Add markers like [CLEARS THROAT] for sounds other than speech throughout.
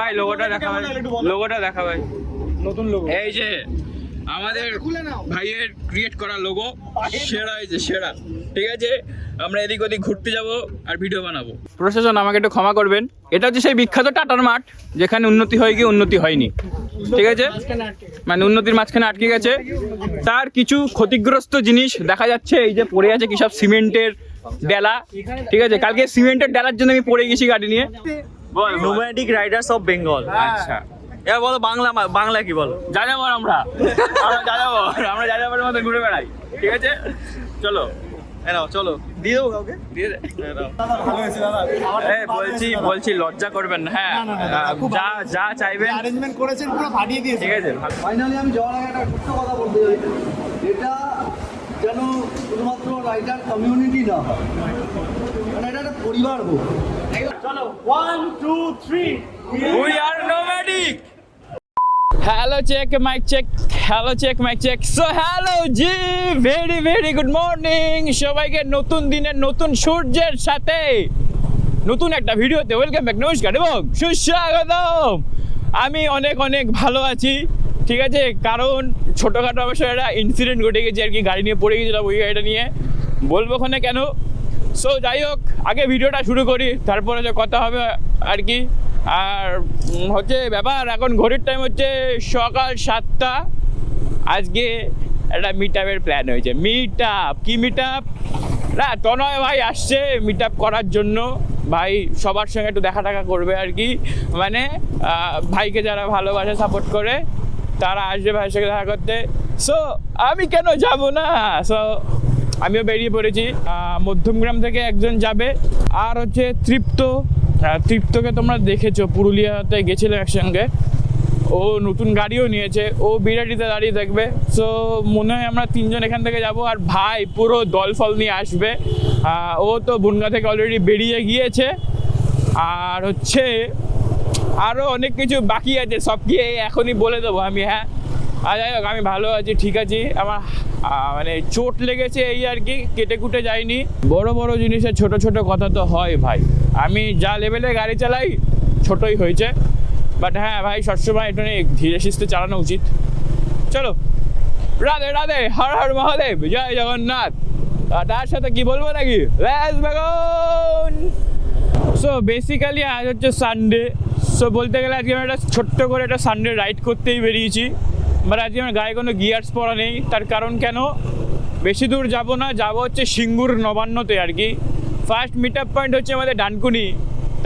ভাই লোগোটা দেখা ভাই। লোগোটা দেখা ভাই। নতুন লোক এই যে আমাদের ভাইয়ের ক্রিয়েট করা লোগো সেরা হয়েছে সেরা। ঠিক আছে? আমরা এদিক ওদিক ঘুরতে যাব আর ভিডিও বানাবো। প্রশাসন আমাকে একটু ক্ষমা করবেন। এটা হচ্ছে সেই বিখ্যাত টাটার মাঠ যেখানে উন্নতি হয়ে গিয়ে উন্নতি হয়নি। ঠিক আছে? মানে উন্নতির মাঝখানে আটকে গেছে। তার কিছু ক্ষতিগ্রস্ত জিনিস দেখা যাচ্ছে। এই যে পড়ে আছে কি সব সিমেন্টের ডেলা। ঠিক আছে? কালকে সিমেন্টের ডেলার জন্য আমি পড়ে গেছি গাড়ি নিয়ে। নোম্যাডিক রাইডার্স অফ বেঙ্গল আচ্ছা। এবার বলো বাংলা বাংলা কি বলো? যাযাবর আমরা। আমরা যাযাবর আমরা যাযাবরের মতো ঘুরে বেড়াই। ঠিক আছে? চলো। এ চলো। দিয়ে দেবো কাউকে। দিয়ে এ বলছি বলছি লজ্জা করবেন না। হ্যাঁ। যা যা চাইবেন। অ্যারেঞ্জমেন্ট করেছেন পুরো ফাটিয়ে দিয়েছে ঠিক আছে। ফাইনালি আমি যাওয়ার আগে একটা কথা বলতে চাই। এটা যেন শুধুমাত্র রাইডার কমিউনিটি না হয়। মানে এটা একটা পরিবার হোক। We are nomadic. Hello check mic check hello check mic check so hello ji very very good morning সবাইকে নতুন দিনের নতুন সূর্যের সাথে নতুন একটা ভিডিওতে ওয়েলকাম ব্যাক নমস্কার এবং সুস্বাগতম। আমি অনেক অনেক ভালো আছি। ঠিক আছে, কারণ ছোটোখাটো অবশ্য একটা ইনসিডেন্ট ঘটে গেছে আর কি, গাড়ি নিয়ে পড়ে গেছিলাম ওই গাড়িটা নিয়ে। বলব ওখানে কেন? সো যাই হোক, আগে ভিডিওটা শুরু করি, তারপরে যে কথা হবে আর কি। আর হচ্ছে ব্যাপার, এখন ঘড়ির টাইম হচ্ছে সকাল সাতটা। আজকে একটা মিট আপের প্ল্যান হয়েছে। মিট আপ কি মিট আপ না, তনয় ভাই আসছে মিট আপ করার জন্য। ভাই সবার সঙ্গে একটু দেখা টাকা করবে আর কি। মানে ভাইকে যারা ভালোবাসে সাপোর্ট করে। তারা আসবে ভাইয়ের সঙ্গে দেখা করতে। সো আমি কেন যাব না? সো আমিও বেরিয়ে পড়েছি। মধ্যমগ্রাম থেকে একজন যাবে। আর হচ্ছে তৃপ্ত। তৃপ্তকে তোমরা দেখেছ, পুরুলিয়াতে গেছিল একসঙ্গে। ও নতুন গাড়িও নিয়েছে। ও বিরাটিতে দাঁড়িয়ে থাকবে। সো মনে হয় আমরা তিনজন এখান থেকে যাব। আর ভাই পুরো দল ফল নিয়ে আসবে। ও তো বনগা থেকে অলরেডি বেরিয়ে গিয়েছে। আর হচ্ছে আরও অনেক কিছু বাকি আছে, সব কি এখনই বলে দেবো আমি হ্যাঁ? আর যাই হোক, আমি ভালো আছি, ঠিক আছি। আমার মানে চোট লেগেছে এই আর কি, কেটে কুটে যায়নি। বড় বড় জিনিসের ছোট ছোট কথা তো হয় ভাই। আমি যা লেভেলে গাড়ি চালাই, ছোটই হয়েছে। বাট হ্যাঁ ভাই, সবসময় একটু ধীরে সুস্থে চালানো উচিত। চলো। রাধে রাধে, হর হর মহাদেব, জয় জগন্নাথ। তার সাথে কি বলব নাকি? সো বেসিক্যালি আজ হচ্ছে সানডে সো বলতে গেলে আজকে আমি একটা ছোট্ট করে একটা সানডে রাইড করতেই বেরিয়েছি। বাট আজকে আমার গায়ে কোনো গিয়ার্স পরা নেই। তার কারণ কেন? বেশি দূর যাব না, যাব হচ্ছে সিঙ্গুর নবান্নতে আর কি। ফার্স্ট মিট আপ পয়েন্ট হচ্ছে আমাদের ডানকুনি।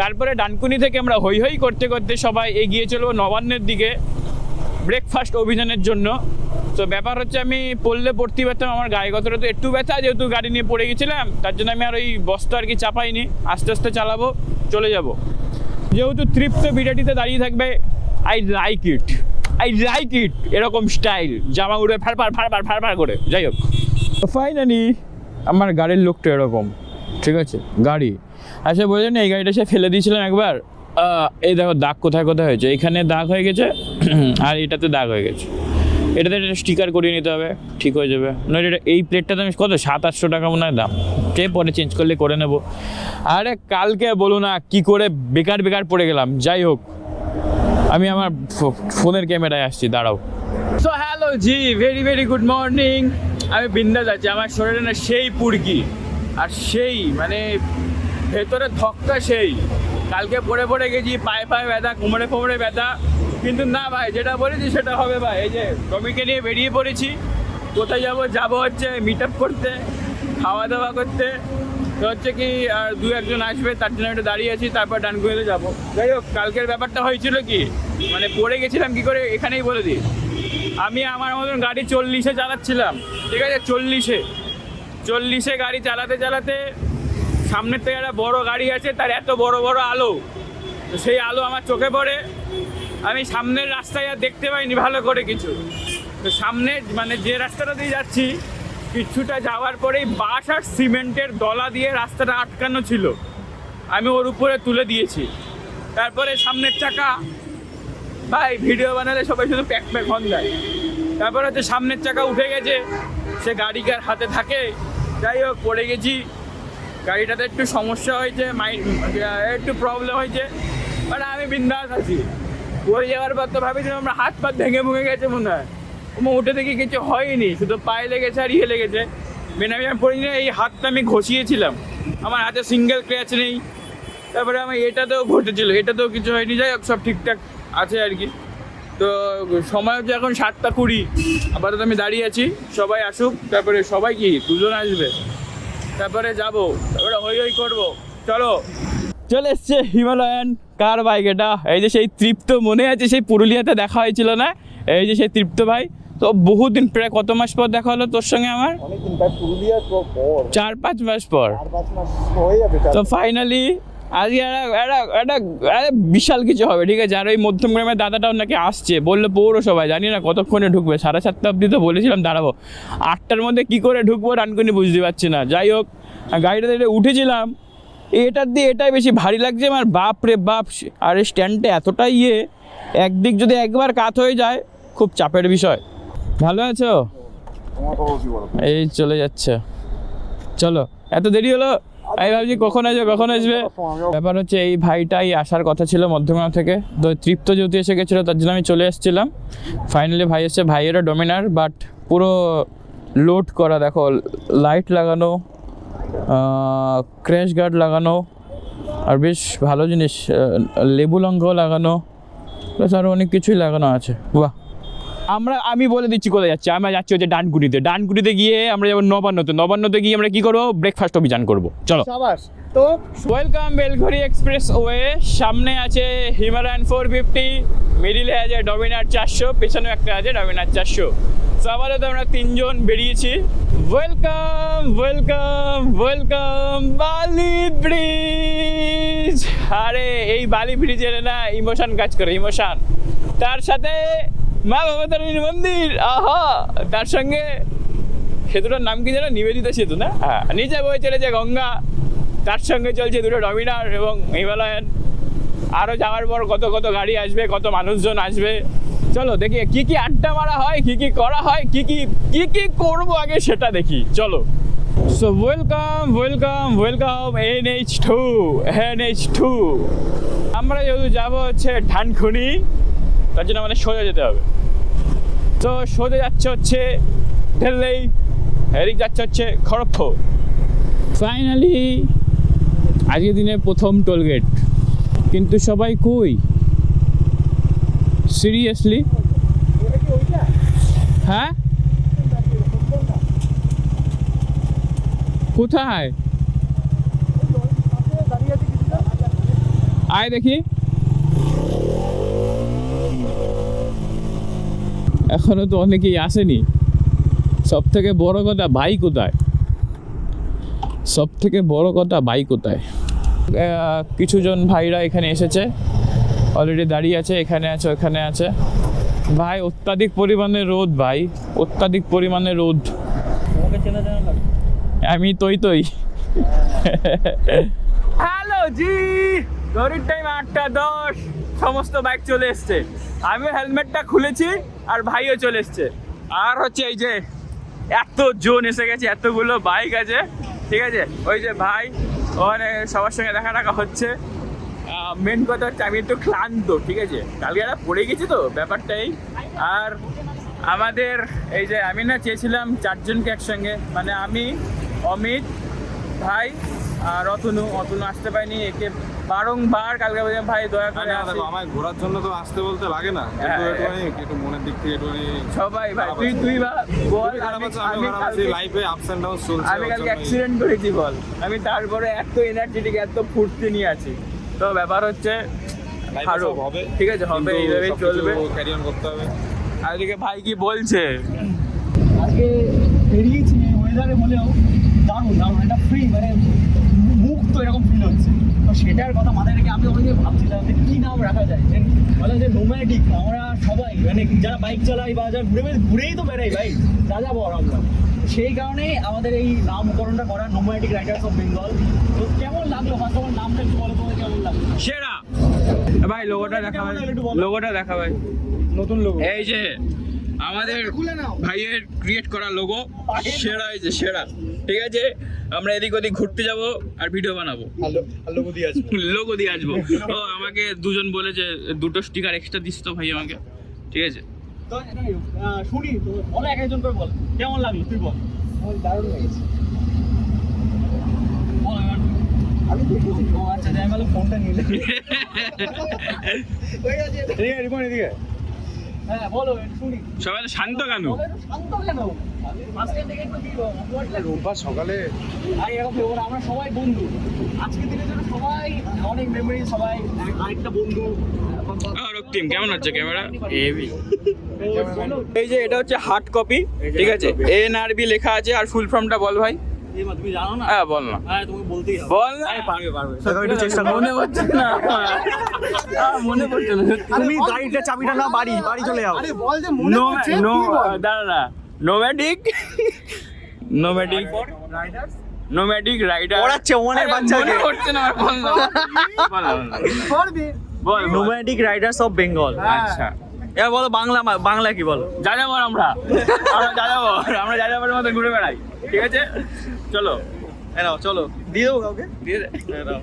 তারপরে ডানকুনি থেকে আমরা হই হই করতে করতে সবাই এগিয়ে চলবো নবান্নের দিকে ব্রেকফাস্ট অভিযানের জন্য। তো ব্যাপার হচ্ছে আমি পড়লে পড়তেই পারতাম, আমার গায়ে গতটা তো একটু ব্যথা, যেহেতু গাড়ি নিয়ে পড়ে গেছিলাম, তার জন্য আমি আর ওই বস্তা আর কি চাপাইনি। আস্তে আস্তে চালাবো, চলে যাব। যেহেতু তৃপ্ত বিরাটিতে দাঁড়িয়ে থাকবে I like it I like it এরকম স্টাইল জামা উড়ে ফাড়ফাড় ফাড়ফাড় ফাড়ফাড় করে। যাই হোক। ফাইনালি আমার গাড়ির লোকটা এরকম, ঠিক আছে? গাড়ি। আচ্ছা বোঝেন এই গাড়িটা সে ফেলে দিয়েছিলাম একবার। এই দেখো, দাগ কোথায় কোথায় হয়েছে? এখানে দাগ হয়ে গেছে, [CLEARS THROAT] আর এটাতে দাগ হয়ে গেছে। এটাতে একটা স্টিকার করিয়ে নিতে হবে, ঠিক হয়ে যাবে। নইলে এটা, এই প্লেটটা তো আমি কত, সাত, আটশো টাকা মনে হয় দাম। সে পরে চেঞ্জ করলে করে নেব। আরে কালকে বলো না, কি করে বেকার বেকার পড়ে গেলাম। যাই হোক, আমি আমার ফোনের ক্যামেরায় আসছি, দাঁড়াও। So hello ji very very good morning আমি বিন্দাস আছি, আমার শরীরে না সেই পুরকি আর সেই মানে ভেতরে ধক্কা সেই। কালকে পড়ে পড়ে গেছি, পায়ে পায়ে ব্যথা, কোমরে কোমরে ব্যথা। কিন্তু না ভাই, যেটা বলেছি সেটা হবে ভাই। এই যে টমিকে নিয়ে বেরিয়ে পড়েছি। কোথায় যাব? যাব হচ্ছে মিট আপ করতে খাওয়া দাওয়া করতে। তো হচ্ছে কি, আর দু একজন আসবে, তার জন্য একটু দাঁড়িয়ে আছি, তারপর ডানকুনিতে যাব। যাই হোক, কালকের ব্যাপারটা হয়েছিল কি মানে পড়ে গেছিলাম কি করে এখানেই বলে দিই। আমি আমার মতন গাড়ি চল্লিশে চালাচ্ছিলাম, ঠিক আছে? চল্লিশে। চল্লিশে গাড়ি চালাতে চালাতে সামনের থেকে একটা বড় গাড়ি আছে, তার এত বড় বড় আলো। সেই আলো আমার চোখে পড়ে। আমি সামনের রাস্তায় আর দেখতে পাইনি ভালো করে কিছু। তো সামনে মানে যে রাস্তাটা দিয়ে যাচ্ছি, কিছুটা যাওয়ার পরেই বাঁশ আর সিমেন্টের দলা দিয়ে রাস্তাটা আটকানো ছিল। আমি ওর উপরে তুলে দিয়েছি। তারপরে সামনের চাকা। ভাই, ভিডিও বানালে সবাই শুধু প্যাক প্যাক হন দেয় তারপর হচ্ছে সামনের চাকা উঠে গেছে। সে গাড়িকার হাতে থাকে। যাই হোক, পড়ে গেছি। গাড়িটাতে একটু সমস্যা হয়েছে মাইন্ড একটু প্রবলেম হয়েছে। মানে আমি বিন্দাস আছি। ওই যাওয়ার পর তো ভাবেছিলাম আমরা হাত পা ভেঙে ভেঙে গেছে মনে হয়। আমার উঠে দেখি কিছু হয়নি, শুধু পায়ে লেগেছে আর ইয়ে লেগেছে। মেন আমি আমি পড়িনি, এই হাতটা আমি ঘষিয়েছিলাম। আমার হাতে সিঙ্গেল ক্র্যাচ নেই। তারপরে আমার এটাতেও ঘটেছিল, এটাতেও কিছু হয়নি। যাই হোক, সব ঠিকঠাক আছে আর কি। তো সময় হচ্ছে এখন সাতটা কুড়ি। আপাতত আমি দাঁড়িয়ে আছি, সবাই আসুক, তারপরে সবাই কি, দুজন আসবে। তারপরে যাব, তারপরে হই হই করব। চলো। চলে এসছে হিমালয়ান কার বাইক এটা এই যে সেই তৃপ্ত মনে আছে সেই পুরুলিয়াতে দেখা হয়েছিল না? এই যে সেই তৃপ্ত ভাই। তো বহুদিন প্রায় কত মাস পর দেখা হলো তোর সঙ্গে আমার? চার পাঁচ মাস পর। তো ফাইনালি আজকে একটা একটা বিশাল কিছু হবে ঠিক আছে? আর ওই মধ্যম গ্রামের দাদাটাও নাকি আসছে বলল পৌরসভায় জানি না কতক্ষণে ঢুকবে। সাড়ে সাতটা অবধি তো বলেছিলাম দাঁড়াবো। আটটার মধ্যে কি করে ঢুকবো রানকুনি বুঝতে পারছি না। যাই হোক গাড়িটা উঠেছিলাম এটার দিয়ে এটাই বেশি ভারী লাগছে, আমার বাপ রে বাপ আর এই স্ট্যান্ডটা এতটাই ইয়ে একদিক যদি একবার কাত হয়ে যায়, খুব চাপের বিষয়। ভালো আছো? এই চলে যাচ্ছে। চলো, এত দেরি হলো? আমি ভাবছি কখন আসবে কখন আসবে? ব্যাপার হচ্ছে এই ভাইটাই আসার কথা ছিল মধ্যমগ্রাম থেকে। তো তৃপ্ত যেহেতু এসে গেছিল, তার জন্য আমি চলে এসেছিলাম ফাইনালি ভাই এসছে, ভাইয়েরও ডোমিনার বাট পুরো লোড করা, দেখো লাইট লাগানো ক্র্যাশ গার্ড লাগানো আর বেশ ভালো জিনিস লেবু লঙ্কাও লাগানো প্লাস আরও অনেক কিছুই লাগানো আছে। বাহ। আমরা আমি বলে দিচ্ছি কোথায় যাচ্ছি। আমরা যাচ্ছি হচ্ছে ডানকুটিতে ডানকুটিতে গিয়ে আমরা যাব নবান্নতে। নবান্নতে গিয়ে আমরা কি করব? ব্রেকফাস্ট অভিযান করব। চলো। তো ওয়েলকাম বেলঘড়ি এক্সপ্রেস ওয়ে সামনে আছে হিমালয়ান ফোর ফিফটি মিডিলে আছে ডমিনার চারশো, পেছনেও একটা আছে ডমিনার চারশো। তো আপাতত আমরা তিনজন বেরিয়েছি। Welcome welcome welcome Bally bridge. আরে, এই বালি ব্রিজের না ইমোশন কাজ করে, ইমোশন। তার সাথে মা ভবতারিণীর মন্দির, আহা! তার সঙ্গে সেতুটার নাম কি জানো নিবেদিতা সেতু না? হ্যাঁ নিচে বয়ে চলেছে গঙ্গা। তার সঙ্গে চলছে দুটো ডমিনার এবং হিমালয়ান। আরও যাওয়ার পর কত কত গাড়ি আসবে, কত মানুষজন আসবে। চলো দেখি কি কি আড্ডা মারা হয়, কি কি করা হয়, কি কি কি কি করব আগে সেটা দেখি। চলো। So welcome welcome welcome N H two N H two আমরা যেহেতু যাব হচ্ছে ধানখুনি তার জন্য আমাদের সোজা যেতে হবে। তো সোজা যাচ্ছে হচ্ছে ঢেললেই এদিক যাচ্ছে হচ্ছে খড়গপুর। ফাইনালি আজকের দিনে প্রথম টোল গেট কিন্তু সবাই কই? সিরিয়াসলি হ্যাঁ? কোথায়? আয় দেখি। এখনও তো অনেকেই আসেনি। সব থেকে বড় কথা ভাই কোথায়? সব থেকে বড় কথা ভাই কোথায়? কিছুজন ভাইরা এখানে এসেছে। অলরেডি দাঁড়িয়ে আছে, এখানে আছে, ওখানে আছে। ভাই, অত্যাধিক পরিমাণে রোদ, ভাই। অত্যাধিক পরিমাণে রোদ। আমি তৈ তৈ হ্যালো জি। ঘড়ির টাইম আটটা দশ। সমস্ত বাইক চলে এসছে। আমি হেলমেটটা খুলেছি আর ভাইও চলে এসছে। আর হচ্ছে এই যে এত জোন এসে গেছে, এতগুলো বাইক আছে। ঠিক আছে? ওই যে ভাই ওখানে সবার সঙ্গে দেখা টাকা হচ্ছে। মেন কথা হচ্ছে আমি একটু ক্লান্ত, ঠিক আছে? কালকে একটা পড়ে গেছি তো, ব্যাপারটাই। আর আমাদের এই যে আমি না চেয়েছিলাম চারজনকে একসঙ্গে মানে আমি, অমিত, ভাই আর অতনু অতনু আসতে পারিনি, একে বারংবার কালকে বলছিলাম ভাই দয়া করে। দেখো আমার ঘোরার জন্য তো আসতে বলতে লাগে না। কিন্তু হ্যাঁ। একটু মনের দিক থেকে একটু সবাই ভাই তুই তুই বা বল আমি লাইফে আপস এন্ড ডাউন চলছে আমি কালকে। অ্যাক্সিডেন্ট করেছি বল। আমি তারপরে এত এনার্জেটিক এত ফুর্তি নিয়ে আছি। তো ব্যাপার হচ্ছে সব হবে। ঠিক আছে হবে এইভাবেই চলবে। carry on করতে হবে। আর এদিকে ভাই কি বলছে? আজকে বেরিয়েছি ওয়েদারে হলেও দারুণ দারুণ একটা ফ্রি মানে মুক্ত এরকম ফিল হচ্ছে তো সেটার কথা মাথায় রেখে আমি অনেক ভাবছিলাম যে কী নাম রাখা যায়? যে বলে যে নোম্যাটিক আমরা সবাই মানে যারা বাইক চালাই বা যারা ঘুরে ঘুরেই তো বেড়াই বাইক যা যাব আমরা। সেই কারণে আমাদের এই নামকরণটা করা নোম্যাটিক রাইডার্স অফ বেঙ্গল তো কেমন লাগল? ফার্স্ট অফ অল নামটা একটু বলো তোমাদের কেমন লাগল? সেরা। ভাই লোগোটা দেখা ভাই। লোগোটা দেখা ভাই। নতুন লোক এই যে আমাদের ভাইয়ের ক্রিয়েট করা লোগো সেরা হয়েছে সেরা। ঠিক আছে? আমরা এদিক ওদিক ঘুরতে যাব আর ভিডিও বানাবো। লোগো দিয়ে আসব। [LAUGHS] লোগো দিয়ে আসব। ও আমাকে দুজন বলেছে দুটো স্টিকার এক্সট্রা দিস তো ভাই আমাকে। ঠিক আছে? শুনি তো এক একজন করে বল। কেমন লাগল? তুই বল। দারুণ লেগেছে। আমি দেখেছি ও আচ্ছা যাই ফোনটা নিলে [LAUGHS] এদিকে রিপন এদিকে হ্যাঁ বলো একটু শুনি সবাই শান্ত কেন। রোববার সকালে আমরা সবাই বন্ধু। আজকের দিনের জন্য সবাই অনেক মেমোরি সবাই আরেকটা বন্ধু। রক্তিম কেমন হচ্ছে ক্যামেরা এই যে এটা হচ্ছে হার্ড কপি ঠিক আছে? এন আর বি লেখা আছে আর ফুল ফর্মটা বল ভাই। তুমি জানো না? হ্যাঁ বল না। হ্যাঁ তোমাকে বলতেই হবে। বল না। পারবে পারবে। একটু চেষ্টা করো। মনে হচ্ছে না। মনে পড়ছে না। তুমি গাড়িটা চাবিটা না বাড়ি বাড়ি চলে যাও। নো নো দাঁড়া না নোম্যাডিক নোম্যাডিক নোম্যাডিক রাইডার পড়াচ্ছে বাচ্চাকে। মনে পড়ছে না বল না। বল বল না। বল বল। নোম্যাডিক রাইডার্স অফ বেঙ্গল আচ্ছা। এবার বলো বাংলা বাংলা কি বলো? যাযাবর আমরা। আমরা যাযাবর আমরা যাযাবরের মতো ঘুরে বেড়াই। ঠিক আছে? চলো। চলো। দিয়ে কাউকে?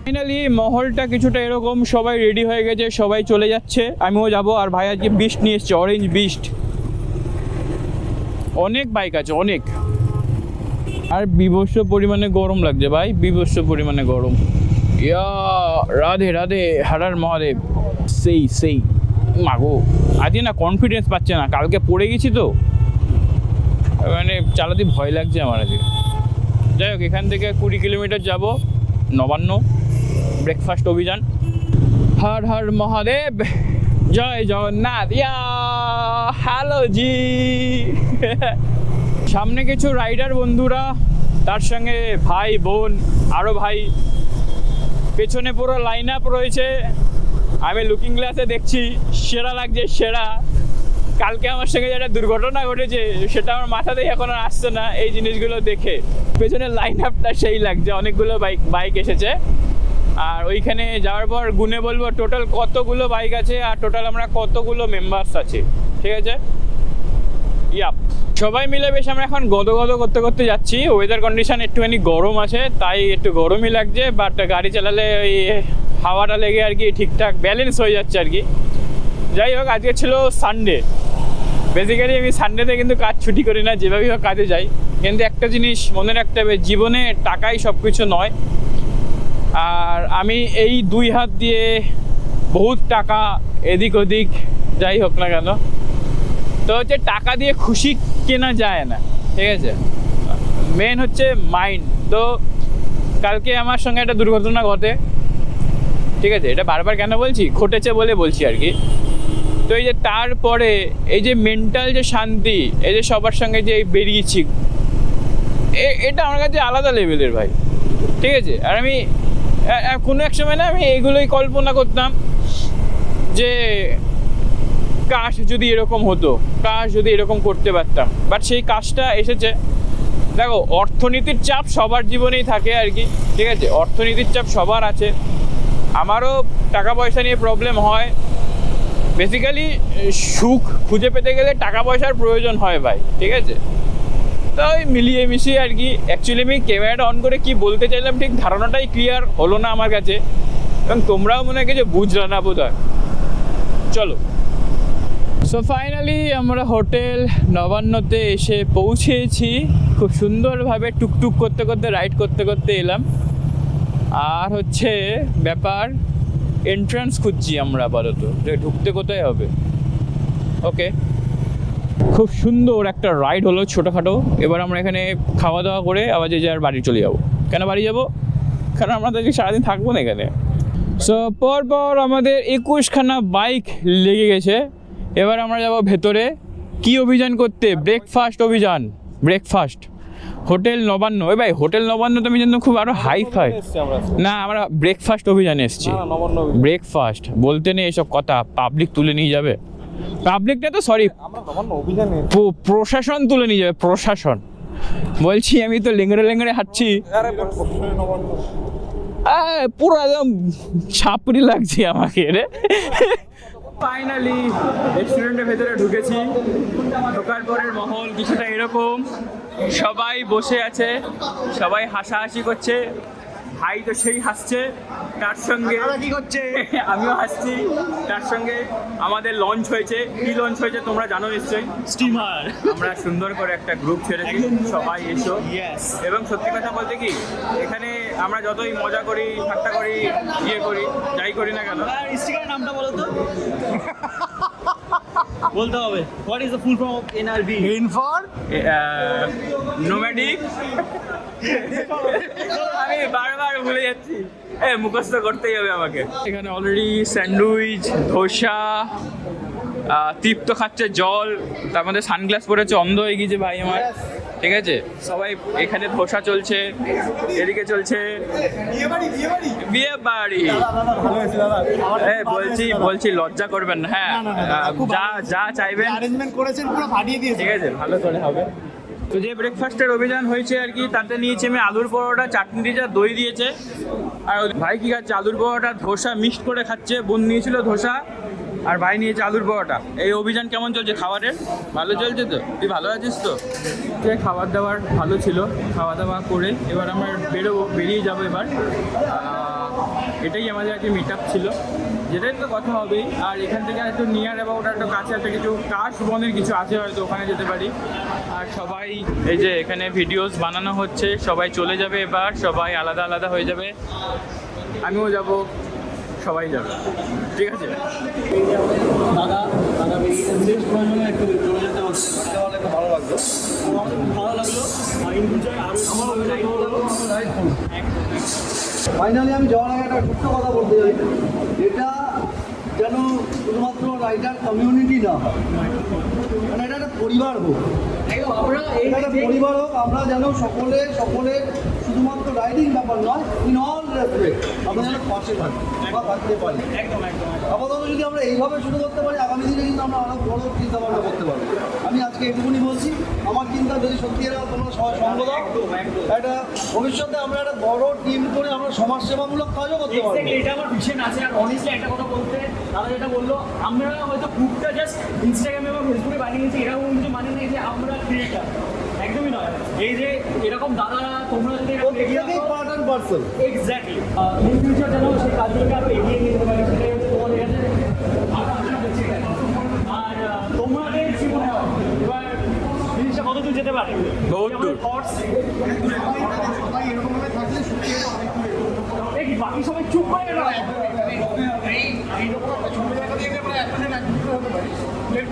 ফাইনালি মহলটা কিছুটা এরকম সবাই রেডি হয়ে গেছে সবাই চলে যাচ্ছে। আমিও যাব আর ভাই আজকে বিস্ট নিয়ে এসছে অরেঞ্জ বিস্ট অনেক বাইক আছে অনেক। আর বিভৎস পরিমাণে গরম লাগছে ভাই বিভৎস পরিমাণে গরম। ইয়া রাধে রাধে হারার মহাদেব। সেই সেই। মাগো আজকে না কনফিডেন্স পাচ্ছে না কালকে পড়ে গেছি তো। মানে চালাতে ভয় লাগছে আমার আজকে। যাই হোক, এখান থেকে কুড়ি কিলোমিটার যাব, নবান্ন ব্রেকফাস্ট অভিযান। হর হর মহাদেব, জয় জগন্নাথ, ইয়া, হ্যালো জি। সামনে কিছু রাইডার বন্ধুরা, তার সঙ্গে ভাই, বোন আরও ভাই। পেছনে পুরো লাইন আপ রয়েছে। আমি লুকিং গ্লাসে দেখছি, সেরা লাগছে, সেরা। কালকে আমার সঙ্গে যেটা দুর্ঘটনা ঘটেছে, সেটা আমার মাথাতেই এখন আর আসছে না। এই জিনিসগুলো দেখে পেছনের লাইন আপটা সেই লাগছে। অনেকগুলো বাইক বাইক এসেছে। আর ওইখানে যাওয়ার পর গুনে বলব টোটাল কতগুলো বাইক আছে আর টোটাল আমরা কতগুলো মেম্বার্স আছে? ঠিক আছে? ইয়াপ সবাই মিলে বেশ আমরা এখন গদ গদ করতে করতে যাচ্ছি। ওয়েদার কন্ডিশন একটুখানি গরম আছে, তাই একটু গরমই লাগছে বাট গাড়ি চালালে ওই হাওয়াটা লেগে আর কি ঠিকঠাক ব্যালেন্স হয়ে যাচ্ছে আর কি। যাই হোক, আজকে ছিল সানডে বেসিক্যালি আমি সানডেতে কিন্তু কাজ ছুটি করি না, যেভাবেই হোক কাজে যাই। কিন্তু একটা জিনিস মনে রাখতে হবে জীবনে টাকাই সব কিছু নয়। আর আমি এই দুই হাত দিয়ে বহুত টাকা এদিক ওদিক যাই হোক না কেন, তো হচ্ছে টাকা দিয়ে খুশি কেনা যায় না, ঠিক আছে? মেন হচ্ছে মাইন্ড তো কালকে আমার সঙ্গে একটা দুর্ঘটনা ঘটে, ঠিক আছে? এটা বারবার কেন বলছি? ঘটেছে বলে বলছি আর কি। তো এই যে তারপরে এই যে মেন্টাল যে শান্তি, এই যে সবার সঙ্গে যে বেরিয়েছি এটা আমার কাছে আলাদা লেভেলের ভাই। ঠিক আছে? আর আমি কোনো এক সময় না আমি এগুলোই কল্পনা করতাম যে কাজ যদি এরকম হতো কাজ যদি এরকম করতে পারতাম। বাট সেই কাজটা এসেছে। দেখো, অর্থনীতির চাপ সবার জীবনেই থাকে আর কি। ঠিক আছে? অর্থনীতির চাপ সবার আছে। আমারও টাকা পয়সা নিয়ে প্রবলেম হয়। বেসিক্যালি সুখ খুঁজে পেতে গেলে টাকা পয়সার প্রয়োজন হয় ভাই, ঠিক আছে? তো ওই মিলিয়ে মিশিয়ে আর কি অ্যাকচুয়ালি আমি ক্যামেরাটা অন করে কি বলতে চাইলাম ঠিক ধারণাটাই ক্লিয়ার হলো না আমার কাছে। এবং তোমরাও মনে হয় কিছু বুঝলে না বোধ চলো। সো ফাইনালি আমরা হোটেল নবান্নতে এসে পৌঁছেছি। খুব সুন্দরভাবে টুকটুক করতে করতে রাইড করতে করতে এলাম। আর হচ্ছে ব্যাপার এন্ট্রান্স খুঁজছি আমরা আপাতত, যে ঢুকতে কোথায় হবে। ওকে খুব সুন্দর একটা রাইড হলো ছোটোখাটো। এবার আমরা এখানে খাওয়া দাওয়া করে আবার যে যার বাড়ি চলে যাব। কেন বাড়ি যাব? কারণ আমরা তো সারাদিন থাকব না এখানে। সো পর পর আমাদের একুশখানা বাইক লেগে গেছে। এবার আমরা যাব ভেতরে। কি অভিযান করতে? ব্রেকফাস্ট অভিযান। Breakfast hotel Nabanna. ওই ভাই হোটেল নবান্ন তুমি জানো খুব আরও হাই ফাই না আমরা ব্রেকফাস্ট অভিযানে এসেছি। ব্রেকফাস্ট বলতে নেই এসব কথা পাবলিক তুলে নিয়ে যাবে। পাবলিকটা তো সরি আমরা নবান্ন অভিযানে প্রশাসন তুলে নিয়ে যাবে প্রশাসন। বলছি আমি তো লেঙ্গড়ে লেঙ্গড়ে হাঁটছি। আরে পুরো একদম ছাপড়ি লাগছে আমাকে রে। ফাইনালি রেস্টুরেন্টের ভেতরে ঢুকেছি। ঢোকার পরের মহল কিছুটা এরকম। সবাই বসে আছে সবাই হাসাহাসি করছে। ভাই তো সেই হাসছে তার সঙ্গে কি করছে? [LAUGHS] আমিও হাসছি তার সঙ্গে আমাদের লঞ্চ হয়েছে। কি লঞ্চ হয়েছে তোমরা জানো নিশ্চয়ই? স্টিমার আমরা সুন্দর করে একটা গ্রুপ ছেড়েছি সবাই এসো। এবং সত্যি কথা বলতে কি এখানে আমরা যতই মজা করি ঠাট্টা করি ইয়ে করি যাই করি না কেন। নামটা বলো তো। [LAUGHS] বলতে হবে what is the full form of NRB in for nomadic আমি বারবার ভুলে যাচ্ছি। এ মুখস্থ করতেই হবে আমাকে। এখানে অলরেডি স্যান্ডউইচ ধোসা তৃপ্ত খাচ্ছে জল তার মধ্যে সানগ্লাস পরেছে অন্ধ হয়ে গিয়েছে ভাই আমার। ঠিক আছে? সবাই এখানে ধোসা চলছে এদিকে চলছে। বিয়ে বাড়ি ভালো এ বলছি বলছি লজ্জা করবেন না হ্যাঁ। যা যা চাইবেন। অ্যারেঞ্জমেন্ট করেছেন পুরো ফাটিয়ে দিয়েছে ঠিক আছে ভালো করে হবে। তো যে ব্রেকফাস্টের অভিযান হয়েছে আর কি তাতে নিয়েছি আমি আলুর পরোটা চাটনি যা দই দিয়েছে। আর ওই ভাই কি খাচ্ছে? আলুর পরোটা ধোসা মিক্সড করে খাচ্ছে। বোন নিয়েছিল ধোসা। আর ভাই নিয়েছে আলুর পরোটা। এই অভিযান কেমন চলছে খাবারের? ভালো চলছে তো? তুই ভালো আছিস তো? খাবার দাবার ভালো ছিল খাওয়া দাওয়া করে এবার আমার বেরোবো, বেরিয়ে যাব এবার। এটাই আমাদের আজকে মিট আপ ছিল। যেটাই তো কথা হবেই। আর এখান থেকে একটু নিয়ার অ্যাবাউট একটু কাছে একটা কিছু কাশ বনের কিছু আছে হয়তো ওখানে যেতে পারি। আর সবাই এই যে এখানে ভিডিওস বানানো হচ্ছে, সবাই চলে যাবে এবার, সবাই আলাদা আলাদা হয়ে যাবে। আমিও যাব। সবাই যাবে। ঠিক আছে? দাদা দাদা বেরিয়ে একটু যেতে ভালো লাগল। ভালো লাগল। ফাইনালি আমি যাওয়ার আগে একটা ছোট্ট কথা বলতে চাই। এটা যেন শুধুমাত্র রাইডার কমিউনিটি না হয়। মানে এটা একটা পরিবার হোক। আমরা এই একটা পরিবার হোক। আমরা যেন সকলে সকলে শুধুমাত্র রাইডিং ব্যাপার নয় ইন অল রেসপেক্ট আমরা যেন পাশে থাকি বা থাকতে পারি একদম একদম আপাতত যদি আমরা এইভাবে শুরু করতে পারি আগামী দিনে কিন্তু আমরা আরও বড় চিন্তা ভাবনা করতে পারব। আমি আজকে এটুকুনি বলছি আমার চিন্তা যদি সত্যি এরা তোমরা সবাই সঙ্গ দাও। একটা ভবিষ্যতে আমরা একটা বড় টিম করে আমরা সমাজসেবামূলক কাজও করতে পারব। এটা আমার ভিশন আছে আর অনেস্টলি একটা কথা বলতে দাদা যেটা বলল আমরা হয়তো গ্রুপটা জাস্ট ইনস্টাগ্রামে বা ফেসবুকে বানিয়েছি এরকম কিছু মানে নেই যে আমরা ক্রিয়েটার একদমই নয়। এই যে এরকম দাদারা তোমরা যদি part and parcel exactly in future যেন সেই কাজগুলোকে আরও এগিয়ে নিয়ে যেতে পারে সেটাই হচ্ছে তোমাদের কাছে। আর তোমাদের কি এবার জিনিসটা কত দূর যেতে পারে? বহুত দূর। থটস এই কি বাকি সবাই চুপ করে গেল।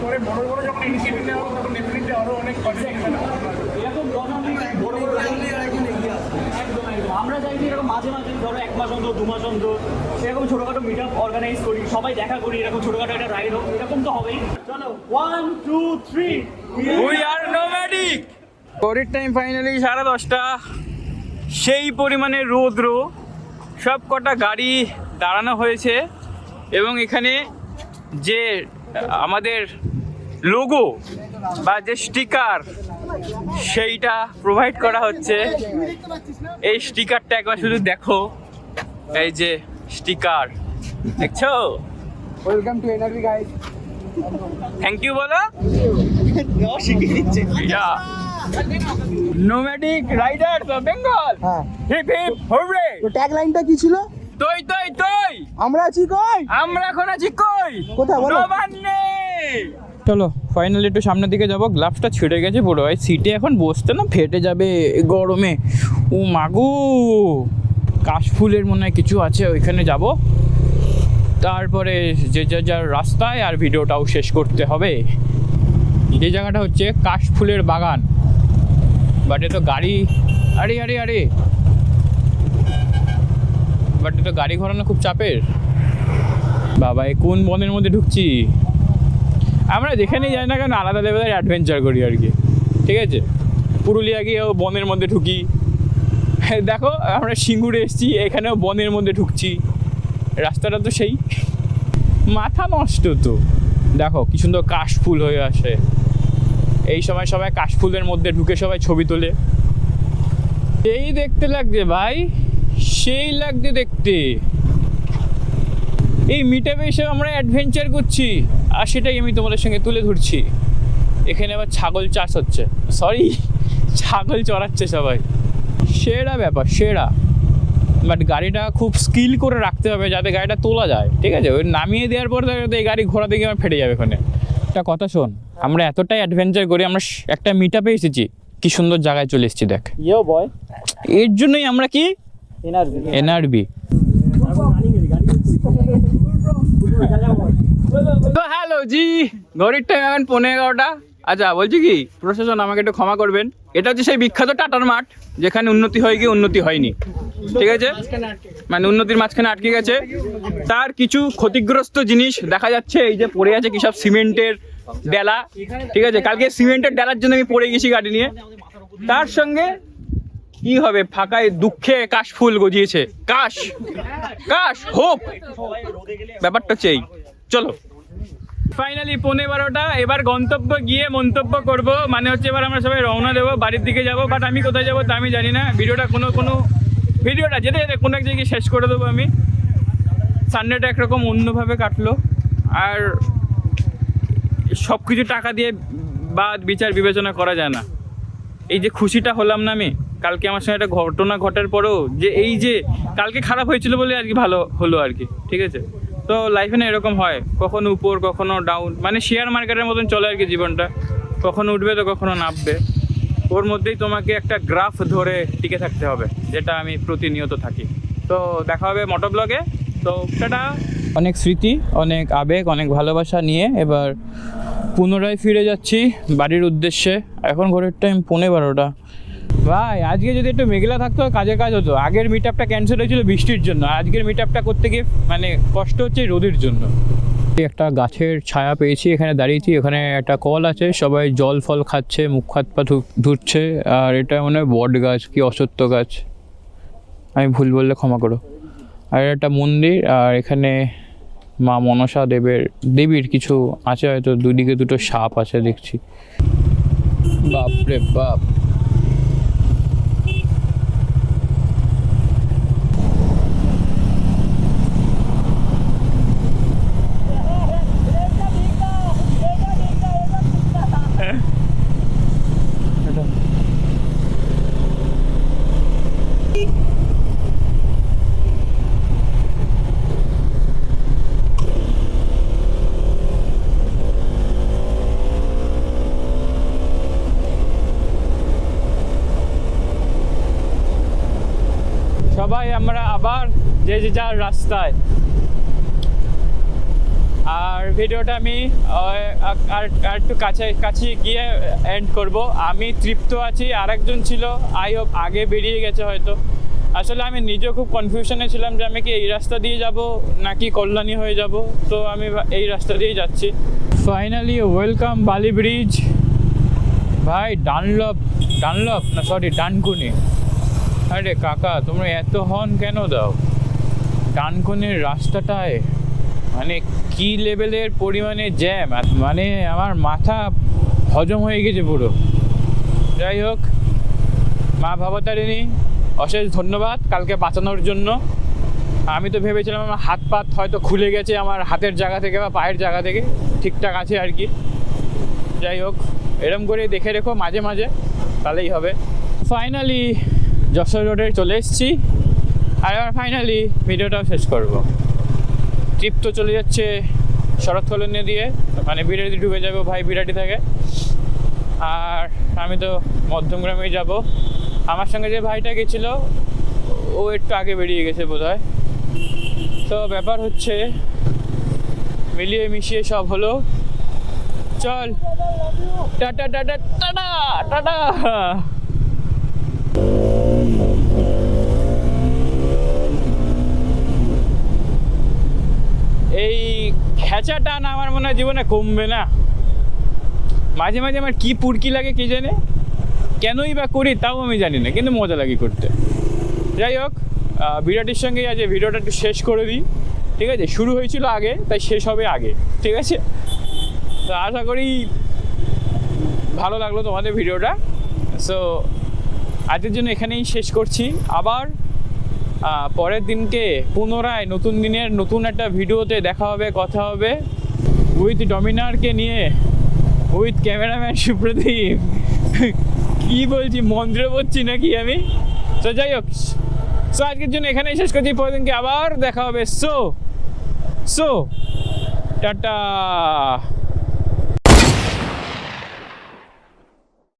পরে বড় বড় যখন ইনিশিয়েটিভ নেওয়া হবে তখন ডেফিনেটলি আরও অনেক এরকম বড় বড় একদম একদম। আমরা এরকম মাঝে মাঝে ধরো এক মাস অন্তর দু মাস অন্তর এরকম ছোটোখাটো মিট আপ অর্গানাইজ করি সবাই দেখা করি এরকম ছোটোখাটো একটা রাইড হোক এরকম তো হবেই। চলো one two three we are nomadic time finally সাড়ে দশটা। সেই পরিমাণে রৌদ্র। সব কটা গাড়ি দাঁড়ানো হয়েছে এবং এখানে যে আমাদের লোগো বা যে স্টিকার সেইটা প্রোভাইড করা হচ্ছে। এই স্টিকারটা একবার শুধু দেখো। এই যে স্টিকার দেখছ? Welcome to NRB guys thank you বলো। [LAUGHS] শিখিয়ে দিচ্ছে Of Bengal. হ্যাঁ। Hip hip hooray. তো ট্যাগ লাইনটা কি ছিল? তৈ তৈ তৈ! আমরা আছি কই? আমরা এখন আছি কই? কোথায় বলো? নবান্নে! চলো ফাইনালি একটু সামনের দিকে যাব। গ্লাভসটা ছিঁড়ে গেছে পুরো। ভাই সিটে এখন বসতে না ফেটে যাবে গরমে। ও মাগু কাশফুলের মনে হয় কিছু আছে ওইখানে যাব। তারপরে যে যা যার রাস্তায় আর ভিডিওটাও শেষ করতে হবে। যে জায়গাটা হচ্ছে কাশফুলের বাগান। বাট এ তো গাড়ি, আরে আরে আরে। বাট এ তো গাড়ি ঘোরানো খুব চাপের। বাবা, এ কোন বনের মধ্যে ঢুকছি? আমরা যেখানেই যাই না কেন, আলাদা লেভেলের অ্যাডভেঞ্চার করি আর কি। ঠিক আছে? পুরুলিয়া গিয়েও বনের মধ্যে ঢুকি। দেখো, আমরা সিঙ্গুরে এসেছি, এখানেও বনের মধ্যে ঢুকছি। রাস্তাটা তো সেই। মাথা নষ্ট তো। দেখো, কি সুন্দর কাশফুল হয়ে আসে। এই সময় সবাই কাশফুলের মধ্যে ঢুকে সবাই ছবি তোলে। এই দেখতে লাগছে ভাই, সেই লাগছে দেখতে। এই মিটাপে এসে আমরা অ্যাডভেঞ্চার করছি, আর সেটাই আমি তোমাদের সঙ্গে তুলে ধরছি। এখানে আবার ছাগল চাষ হচ্ছে। সরি ছাগল চড়াচ্ছে সবাই। সেরা ব্যাপার, সেরা। বাট গাড়িটা খুব স্কিল করে রাখতে হবে যাতে গাড়িটা তোলা যায়, ঠিক আছে? ওই নামিয়ে দেওয়ার পর এই গাড়ি ঘোরা দিকে আমার ফেটে যাবে ওখানে। একটা কথা শোন আমরা এতটাই অ্যাডভেঞ্চার করি আমরা একটা মিট আপে এসেছি। কি সুন্দর জায়গায় চলে এসেছি দেখ। ইয়ো বয় এর জন্যই আমরা কি? এনআরবি এনআরবি তো হ্যালো জি। ঘড়ির টাইম এখন পনেরো এগারোটা। আচ্ছা বলছি কি, প্রশাসন আমাকে একটু ক্ষমা করবেন। এটা হচ্ছে সেই বিখ্যাত টাটার মাঠ, যেখানে উন্নতি হয়ে গিয়ে উন্নতি হয়নি। ঠিক আছে? মানে উন্নতির মাঝখানে আটকে গেছে। তার কিছু ক্ষতিগ্রস্ত জিনিস দেখা যাচ্ছে, এই যে পড়ে আছে কি সব সিমেন্টের ডেলা। ঠিক আছে? কালকে সিমেন্টের ডেলার জন্য আমি পড়ে গেছি গাড়ি নিয়ে। তার সঙ্গে কি হবে? ফাঁকায় দুঃখে কাশ ফুল গজিয়েছে। কাশ! কাশ! হোপ! ব্যাপারটা হচ্ছে এই। চলো। ফাইনালি পৌনে বারোটা। এবার গন্তব্য গিয়ে মন্তব্য করব। মানে হচ্ছে এবার আমরা সবাই রওনা দেবো, বাড়ির দিকে যাব বাট আমি কোথায় যাব তা আমি জানি না। ভিডিওটা কোনো কোনো, ভিডিওটা যেতে যেতে কোনো এক জায়গায় শেষ করে দেবো আমি। সানডেটা একরকম অন্যভাবে কাটলো। আর সব কিছু টাকা দিয়ে বাদ বিচার বিবেচনা করা যায় না। এই যে খুশিটা হলাম না আমি। কালকে আমার সঙ্গে একটা ঘটনা ঘটার পরেও যে এই যে কালকে খারাপ হয়েছিল বলে আর কি ভালো হলো আর কি। ঠিক আছে? তো লাইফে না এরকম হয়, কখনো উপর, কখনো ডাউন মানে শেয়ার মার্কেটের মতন চলে আর কি জীবনটা। কখনো উঠবে তো কখনো নামবে। ওর মধ্যেই তোমাকে একটা গ্রাফ ধরে টিকে থাকতে হবে, যেটা আমি প্রতিনিয়ত থাকি। তো দেখা হবে মোটো ব্লগে তো সেটা অনেক স্মৃতি, অনেক আবেগ, অনেক ভালোবাসা নিয়ে এবার পুনরায় ফিরে যাচ্ছি বাড়ির উদ্দেশ্যে। এখন ঘরের টাইম পৌনে বারোটা। ভাই, আজকে যদি একটু মেঘলা থাকতো কাজের কাজ হতো। আগের মিট আপটা ক্যান্সেল হয়েছিল বৃষ্টির জন্য। আজকের মিট আপটা করতে গিয়ে মানে কষ্ট হচ্ছে রোদের জন্য। একটা গাছের ছায়া পেয়েছি, এখানে দাঁড়িয়েছি, এখানে একটা কল আছে, সবাই জল ফল খাচ্ছে, মুখ হাত পা ধুচ্ছে, আর এটা মনে হয় বট গাছ কি অসত্য গাছ। আমি ভুল বললে ক্ষমা করো। আর একটা মন্দির, আর এখানে মা মনসা দেবের, দেবীর কিছু আছে, হয়তো দুদিকে দুটো সাপ আছে দেখছি। বাপ রে বাপ সবাই আমরা আবার যে যে যার রাস্তায়। আর ভিডিওটা আমি আর একটু কাছে কাছে গিয়ে এন্ড করব। আমি তৃপ্ত আছি, আরেকজন ছিল, আই হোপ আগে বেরিয়ে গেছে হয়তো। আসলে আমি নিজেও খুব কনফিউশনে ছিলাম যে আমি কি এই রাস্তা দিয়ে যাব, নাকি কল্যাণী হয়ে যাব। তো আমি এই রাস্তা দিয়েই যাচ্ছি। ফাইনালি ওয়েলকাম বালি ব্রিজ ভাই ডানলপ ডানলপ না সরি ডানকুনি আরে কাকা, তোমরা এত হন কেন দাও? ডানকুনির রাস্তাটায় মানে কি লেভেলের পরিমাণে জ্যাম মানে আমার মাথা হজম হয়ে গেছে পুরো। যাই হোক, মা ভবতারিণী, অশেষ ধন্যবাদ কালকে বাঁচানোর জন্য। আমি তো ভেবেছিলাম আমার হাত পাত হয়তো খুলে গেছে আমার হাতের জায়গা থেকে বা পায়ের জায়গা থেকে, ঠিকঠাক আছে আর কি। যাই হোক, এরম করে দেখে রেখো মাঝে মাঝে, তাহলেই হবে। ফাইনালি যশোর রোডে চলে এসেছি। আর এবার ফাইনালি ভিডিওটাও শেষ করব। ট্রিপ তো চলে যাচ্ছে শরৎ কলোনি দিয়ে মানে বিরাটি ঢুকে যাব ভাই বিরাটি থেকে। আর আমি তো মধ্যমগ্রামেই যাব। আমার সঙ্গে যে ভাইটা গেছিল, ও একটু আগে বেরিয়ে গেছে বোধ হয় তো ব্যাপার হচ্ছে, মিলিয়ে মিশিয়ে সব হলো। চল। Tata tata tata tata. এই খেঁচা টান আমার মনে হয় জীবনে কমবে না। মাঝে মাঝে আমার কি পুরকি লাগে কে জানে? কেনই বা করি তাও আমি জানি না, কিন্তু মজা লাগে করতে। যাই হোক বিরাটির সঙ্গে আজ ভিডিওটা একটু শেষ করে দিই, ঠিক আছে? শুরু হয়েছিল আগে, তাই শেষ হবে আগে, ঠিক আছে? তো আশা করি ভালো লাগল তোমাদের ভিডিওটা। সো আজকের জন্য এখানেই শেষ করছি। আবার পরের দিনকে পুনরায় নতুন দিনের নতুন একটা ভিডিওতে দেখা হবে, কথা হবে উইথ ডমিনারকে নিয়ে উইথ ক্যামেরাম্যান সুপ্রদীপ। কি বলছি, মন্ত্রে বলছি নাকি আমি? তো যাই হোক সো আজকের জন্য এখানেই শেষ করছি, পরের দিনকে আবার দেখা হবে। So so tata.